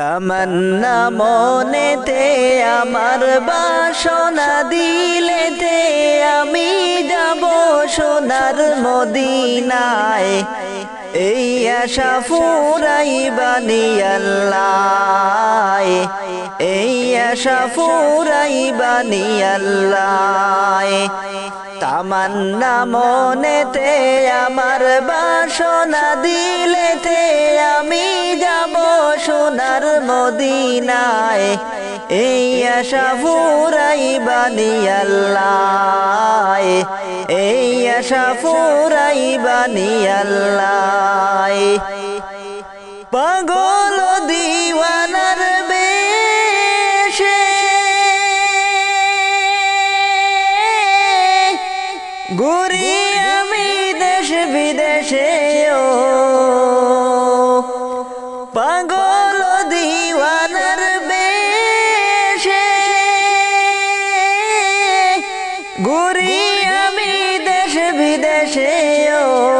তামান্না মনেতে আমার বাসনা দিলেতে আমি যাব সোনার মদিনায়। এই আশা ফুরাই বানি আল্লাহ এই আশা ফুরাই বানি আল্লাহ তামান্না মনেতে আমার বাসনা দিলেতে আমি যাব সোনার মদিনায়। এই আশা ফুরাই বানি আল্লাহ এই আশা ফুরাই বানি আল্লাহ পাগল ঘুরি আমি দেশ বিদেশে ও। পাগল দিওয়ানার বেশে। ঘুরি আমি দেশ বিদেশে ও।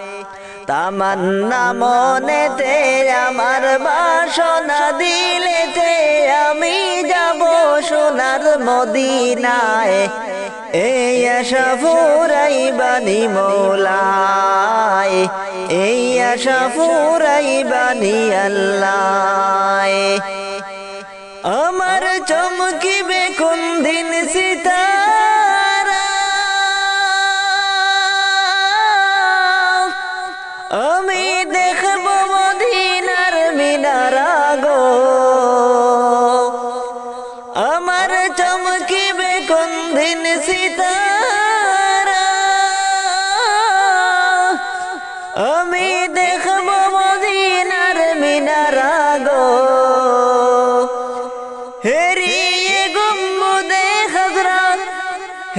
তামান্না মনেতে আমার বাসনা দিলেতে আমি যাব সোনার মদিনায়। এই আশা ফুরাই বানি মৌলায় এই আশা ফুরাই বানি আল্লাহ আমার চমকিবে কোন দিন সিতারা আমি দেখব মদিনার মিনারা গো। হেরিয়ে গুম্বুদে খজরাত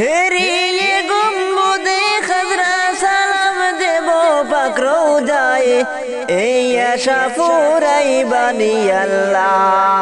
হেরিয়ে গুম্বুদে খজরা সালাম দেব পাকরো যায় এই আশা ফুরাই বানি আল্লাহ।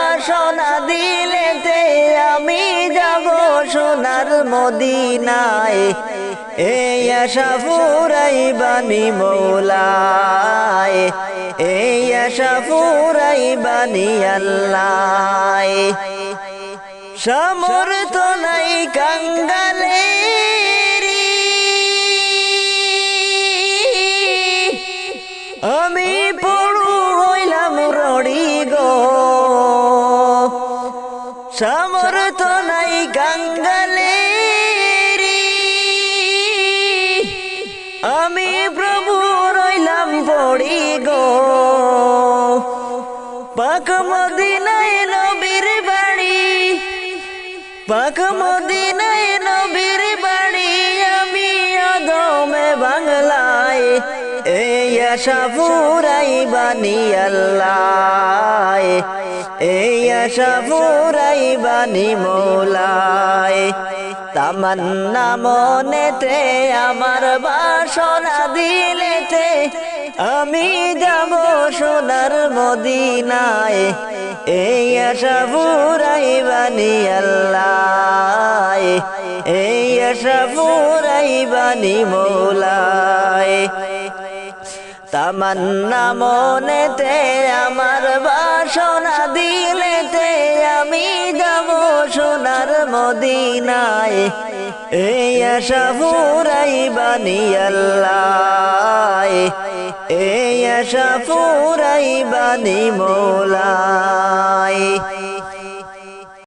বাসনা দিলেতে আমি যাব সোনার মদিনায়। এই আশা ফুরাই বানি মৌলায়। এই আশা ফুরাই বানি আল্লাহ সমর্থ নাই কাঙ্গালেরি। আমি সমর্থ নাই গাঙ্গালে আমি প্রভু রইলাম পড়ি গো। পাক মদিনায় নবীর বাড়ি। পাক মদিনায় নবীর বাড়ি। আমি অদমে বাংলায়। এই আশা ফুরাই বানি আল্লাহ। ফুরাই বানি মৌলায় তামান্না মনেতে আমার বাসনা দিলেতে আমি যাব সোনার মদিনায়। এই ফুরাই বানি আল্লাহ। এই ফুরাই বানি মৌলায় তামান্না মনেতে আমার বাসনা দিলেতে গাব সোনার মদিনায়। এই আশা ফুরাই বানি আল্লাহ। এই আশা ফুরাই বানি মোলায়।